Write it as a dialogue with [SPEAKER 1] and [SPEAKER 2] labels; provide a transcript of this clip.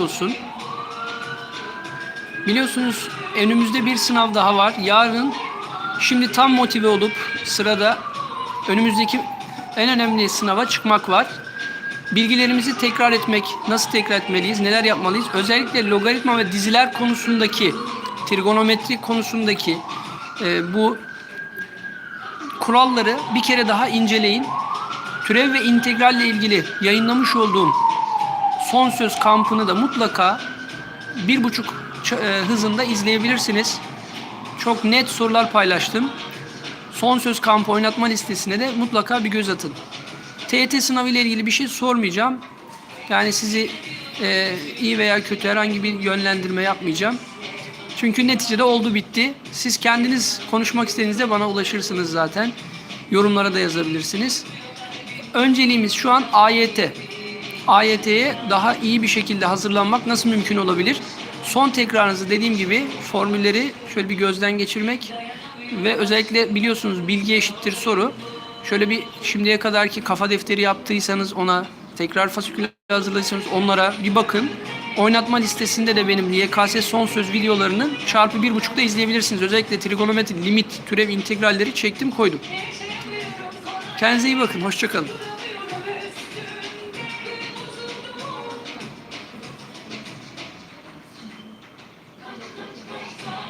[SPEAKER 1] olsun. Biliyorsunuz önümüzde bir sınav daha var. Yarın şimdi tam motive olup sırada önümüzdeki en önemli sınava çıkmak var. Bilgilerimizi tekrar etmek, nasıl tekrar etmeliyiz, neler yapmalıyız? Özellikle logaritma ve diziler konusundaki, trigonometri konusundaki e, bu kuralları bir kere daha inceleyin. Türev ve integralle ilgili yayınlamış olduğum son söz kampını da mutlaka bir buçuk e, hızında izleyebilirsiniz. Çok net sorular paylaştım. Son söz kampı oynatma listesine de mutlaka bir göz atın. TYT sınavı ile ilgili bir şey sormayacağım. Yani sizi e, iyi veya kötü herhangi bir yönlendirme yapmayacağım. Çünkü neticede oldu bitti. Siz kendiniz konuşmak istediğinizde bana ulaşırsınız zaten. Yorumlara da yazabilirsiniz. Önceliğimiz şu an AYT. AYT'ye daha iyi bir şekilde hazırlanmak nasıl mümkün olabilir? Son tekrarınızı dediğim gibi formülleri şöyle bir gözden geçirmek ve özellikle biliyorsunuz bilgi eşittir soru. Şöyle bir şimdiye kadarki kafa defteri yaptıysanız ona tekrar fasikülle hazırladıysanız onlara bir bakın. Oynatma listesinde de benim YKS son söz videolarının çarpı bir buçukta izleyebilirsiniz. Özellikle trigonometri, limit, türev integralleri çektim koydum. Kendinize iyi bakın. Hoşçakalın. Thank you.